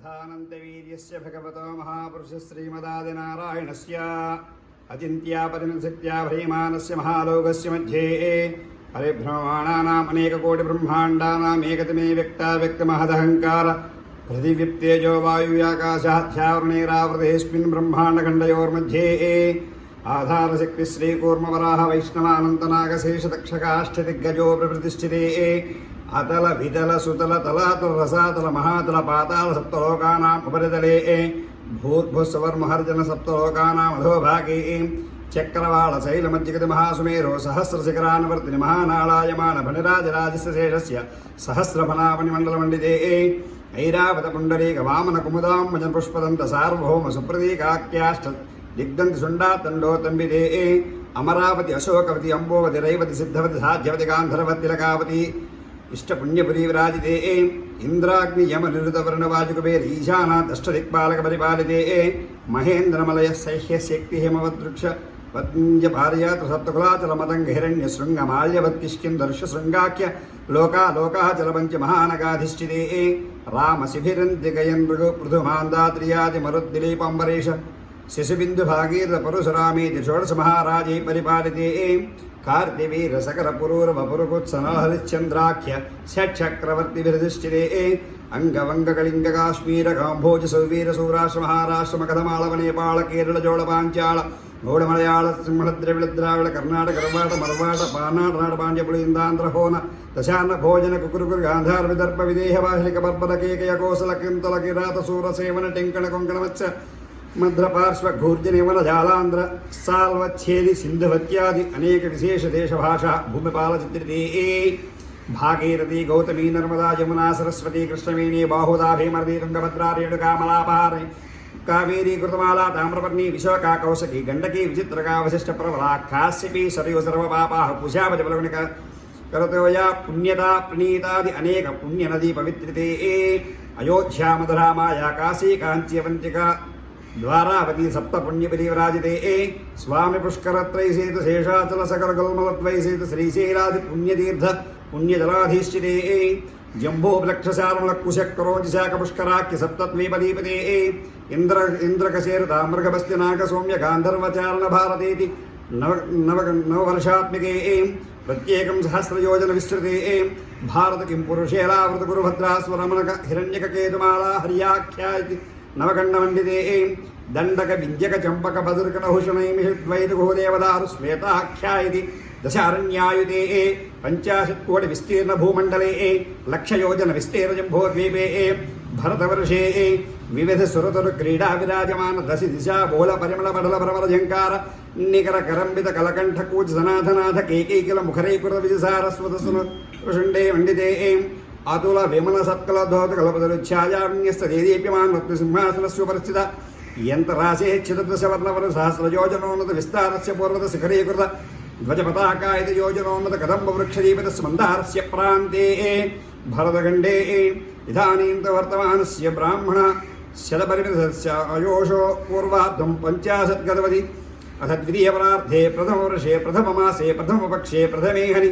अथानन्तवीर्यस्य भगवतो महापुरुषश्रीमदादिनारायणस्य अचिन्त्यापरिणशक्त्या भ्रीमानस्य महालोकस्य मध्ये परिभ्रममाणानाम् अनेककोटिब्रह्माण्डानाम् एकतमे व्यक्ता व्यक्तमहदहङ्कार पृथिव्यप्तेजो वायुव्याकाशाध्यावरणैरावृतेऽस्मिन् ब्रह्माण्डखण्डयोर्मध्ये ఆధారశక్తి శ్రీకూర్మవరాహ వైష్ణవానంతనాగశేషదక్షకాష్టదిగ్గజో ప్రతిష్ఠితే అతల విదల సుతల తలాతల రసాతల మహాతల పాతాల సప్తలోకానాం ఉపరితలే. భూర్భుస్వర్మహర్జన సప్తలోకానామధోభాగే చక్రవాళ శైల శైలమజ్జిగతి మహాసుమేరో సహస్రశిఖరాన్వర్తిని మహానాళాయమాన ఫణిరాజరాజశేషస్య సహస్రఫలాపనిమండలమండితే ఐరావత పుండరీక వామన కుముదాం భజన పుష్పదంత సార్వభౌమ సుప్రదీకాఖ్యాష్ట దిగ్ధం సుండా తండో తంబిదే అమరావతి అశోకవతి అంబోవతి రైవతి సిద్ధవతి సాధ్యవతి గాంధర్వతి తిలకావతి ఇష్టపుణ్యపురీ విరాజితే ఇంద్రాగ్ని యమ నిరుతవర్ణవాజుకుబేర్ ఈశానా దష్ట దిక్పాలక పరిపాలితే మహేంద్రమలయ సహ్య శక్తి హిమవదృక్ష పద్య భార్యాత సప్తకులాచల మదంగ హిరణ్య శృంగ మాల్యవత్తిష్కిం దర్శ శృంగాఖ్య లోకా లోకా చలపంచ మహానగాధిష్ఠితే రామ శిభిరంతి గయన్ మృగు పృథుమాందాత్రియాది మరుద్దిలీపంబరీష काश्मीर काम्भोज सौवीर सौराष्ट्र महाराष्ट्र मकधमालव नेपाळ केरळ जोळ पाञ्चाळ गौडमलयाळ सिंहद्रविळ द्राविड कर्णाटक कर्वाट मर्वाट पानाड नाड पाण्ड्यपुळीन्दान्ध्र होन दशान्न भोजन कुकुरुकुर गान्धार विदर्भ विदेह वाहिलिक बर्बद केकय कोसल మద్రపార్శ్వఘూర్జనివనజాలాంధ్ర సాల్వచ్ఛేది సింధువత్యాది అనేక విశేష దేశభాష భూమిపాలచిత్రితే. భాగీరథి గౌతమి నర్మదా యమునా సరస్వతి కృష్ణవేణి బాహుదా భీమర్ది తుంగభద్రా రేణుకా మలాపహారి కావేరీ కృతమాలా తామ్రవర్ణి విశాఖ కౌశకి గండకి విచిత్రగా వశిష్ట ప్రవల కాశ్యపి సరయు సర్వపాపాహ కుశావతి పలవనిక కరతోయా పుణ్యత ప్రణీతాది అనేక పుణ్యనది పవిత్రితే. అయోధ్యా మధురామాయ కాశీ కాంచ్యవంతిక द्वारावती सप्त सप्तपुण्यपरिवराजिते ए स्वामिपुष्करत्रैसेतुशेषाचलसकरगल्मलत्वैसेतु श्रीशैलादिपुण्यतीर्थ पुण्यजलाधीश्चिते ए जम्बोपलक्षसारमलक्कुशकरोजिशाकपुष्कराख्य सप्तद्वीपदीपते ए इन्द्र इन्द्रकशेरताम्रगभस्तिनाकसौम्यगान्धर्वचारणभारतेति नव नव नववर्षात्मिके ए प्रत्येकं सहस्रयोजनविस्तृते ए भारत किं पुरुषेलावृतगुरुभद्रास्वरमणक हिरण्यककेतुमाला हर्याख्या इति ప్రత్యేకం నవకండమండితే దండక విద్యక చంపక బదుర్క నహుషణైమిషద్వైత గుహదేవదారు శ్వేతాఖ్యా ఇది దశ పంచాశత్ కోటి విస్తీర్ణ భూమండలే లక్షయోజన విస్తీర్ణజంభోద్వీపే భరతవర్షే వివిధ సురతులు క్రీడా విరాజమాన దశ దిశా బోల పరిమళ పడల ప్రమల జంకార నికర కరంబిత కలకంఠ కూచ సనాథనాథ కేకైకిల ముఖరైకృత విజసారస్వత సుండే మండితే అతుల విమల సత్కల ధోత కలపదలు ఛాయాన్యస్త దేదీప్యమాన్ రత్న సింహాసనస్య పరిస్థిత యంత్రాశే చిదశవర్ణవర సహస్రయోజనోన్నత విస్తారస్య పూర్వత శిఖరీకృత ధ్వజపతాకాయత యోజనోన్నత కదంబ వృక్షదీపత స్మందారస్య ప్రాంతే భరతఖండే ఇదానీంత వర్తమానస్య బ్రాహ్మణ శతపరిమితస్య అయోషో పూర్వార్ధం పంచాశత్ గతవతి అథ ద్వితీయపరార్థే ప్రథమవర్షే ప్రథమమాసే ప్రథమపక్షే ప్రథమే హరి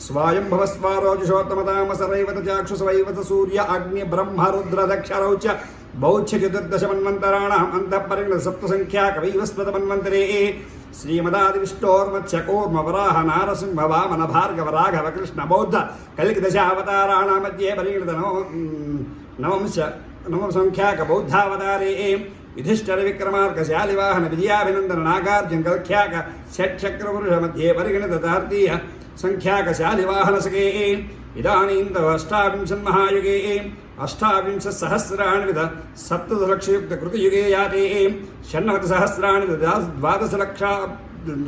स्वायं भवस्वारोजुषोत्तमतामसरैवत चाक्षुषवैवत सूर्य अग्नि ब्रह्म रुद्रदक्षरौ च बौच्छ चतुर्दशमन्वन्तराणाम् अन्तःपरिणत सप्तसङ्ख्या वराह श्रीमदादिविष्टोर्मत्स्यकोर्मवराह नारसिंह वामन भार्गव राघव कृष्ण कृष्णबौद्ध कलिकदशावताराणां मध्ये परिणत नवंश नवसङ्ख्याकबौद्धावतारे యుధిష్ఠర విక్రమార్క శాలివాహన విజయాభినందన నాగార్జున కల్ఖ్యాక షట్చక్రపురుష మధ్యే పరిగణిత తార్తీయ సంఖ్యాక శాలివాహన సగే ఇదానీంత అష్టావింశన్మహాయుగే అష్టావింశ సహస్రాణి విధ సప్తదశలక్షయుక్త కృతయుగే యాతే. షణ్ణవతి సహస్రాణి ద్వాదశలక్షా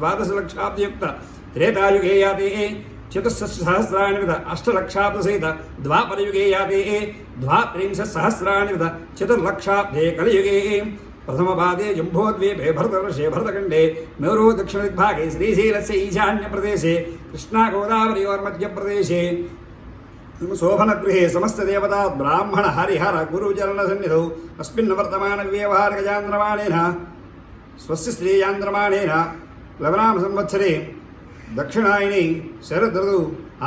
ద్వాదశలక్షాబ్దయుక్త త్రేతాయుగే యాతే. चतुस्सहस्राणि विध अष्टलक्षाब्धसहित द्वापरयुगे याते, द्वात्रिंशत्सहस्राणि विध चतुर्लक्षाब्धे कलियुगे। प्रथमपादे जुम्भोद्वीपे भरतवर्षे भरतखण्डे मेरुदक्षिणदिग्भागे श्रीशैलस्य ईशान्यप्रदेशे कृष्णागोदावरयोर्मध्यप्रदेशे शोभनगृहे समस्तदेवता ब्राह्मण हरिहर गुरुचरणसन्निधौ, अस्मिन् वर्तमानव्यवहारकयान्द्रमाणेन स्वस्य श्रीयान्द्रमाणेन लवनामसंवत्सरे దక్షిణాయని శరదృదు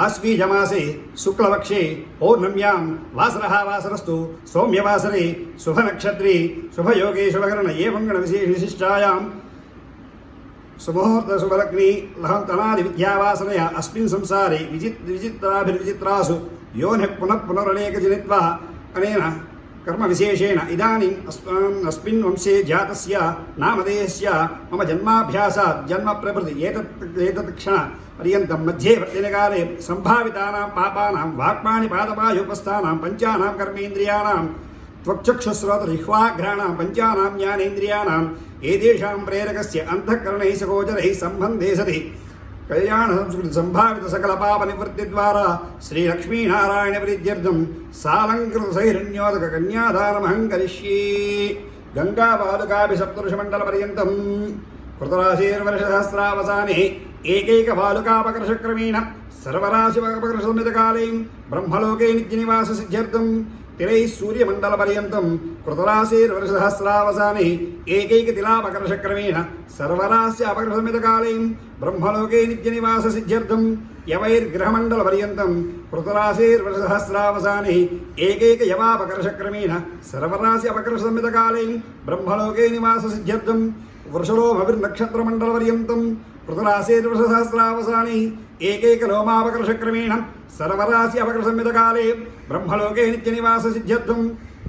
ఆశ్వీజమాసే శుక్లపక్షే పౌర్ణమ్యాం వాసరः వాసరస్తు సౌమ్యవాసరే శుభనక్షత్రే శుభయోగే శుభకరణ ఏ మంగళ విశేష విశిష్టాయాం. సుముహూర్త శుభలగ్ని లహంతనాది విద్యావాసనయ అస్మిన్ సంసారే విచిత్ విచిత్రాభిర్విచిత్రాసు యోని పునః పునరనేక జనిత్వా కర్మవిశేషేణ ఇదానీం అస్మాన్ అస్మిన్ వంశే జాతస్య నామధేయస్య మమ జన్మాభ్యాసాత్ జన్మ ప్రభృతి ఏతత్ ఏతత్ క్షణ పర్యంతం మధ్యే ప్రతినకాలే సంభావితానాం పాపానాం వాక్మాని పాదపాయుపస్థానాం పంచానాం కర్మేంద్రియాణం त्वक्चक्षुस्रोतजिह्वाघ्राणां पञ्चानां ज्ञानेन्द्रियाणां एतेषां प्रेरकस्य अन्तःकरणैः सगोचरैः सम्बन्धे सति। కళ్యాణ సంస్కృతి సంభావిత సకల పాప నివృత్తి ద్వారా శ్రీ లక్ష్మీనారాయణ విద్యర్థం సాలంకృత సైరణ్యోదక కన్యాధారమహం కరిష్యే గంగా బాలుకాభి సప్తరుషమండల పర్యంతం కృతరాశీర్వర్ష కృతరాశీర్వర్షసహస్రావసానే ఏకైక బాలుకాపకర్షక్రమేణ సర్వరాశివకపకర్షమిత కాలేం బ్రహ్మలోకే నిత్య నివాస సిద్ధ్యర్థం తినై సూర్యమండల పర్యంతం కృతరాశీర్వసహస్రావసాని ఏకైక తిలాపకర్షక్రమేణ సర్వరాశి అపకర్షమిత కాలేం బ్రహ్మలోకే నిత్య నివాస సిద్ధ్యర్థం యవైర్గ్రహమండల పర్యంతం కృతరాశీర్వసహస్రావసాని ఏకైక యవాపకర్షక్రమేణ సర్వరాశి అపకర్షసంహిత కాలేం బ్రహ్మలోకే నివాస సిద్ధ్యర్థం వృషలోభవిర్నక్షత్రమండల పర్యంతం పృథురాశేర్వసహస్రావసాని ఏకైక లోమావకర్షక్రమేణం సర్వరాశి అవకృసంవిధకాలే బ్రహ్మలోకే నిత్యనివాస సిద్ధ్యర్థం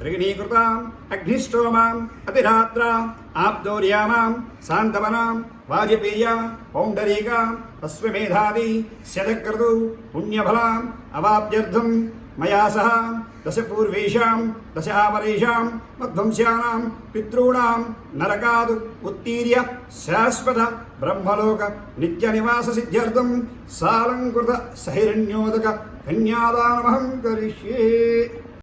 రిగణీకృతాం అగ్నిష్టోమాం అతిరాత్రాం ఆప్దౌర్యామాం శాంతవనాం వాజపేయ పౌండరీకాం అశ్వమేధాది శతక్రతు పుణ్యఫలాం అవాప్త్యర్థం మయా సహ దశ పూర్వేషాం దశ దశాపరేషాం మధ్వంస్యానాం పితృణాం నరకాదు ఉత్తీర్య శాశ్వత బ్రహ్మలోక నిత్య నివాస సిద్ధ్యర్థం సాలంకృత సహిరణ్యోదక కన్యాదానమహం కరిష్యే.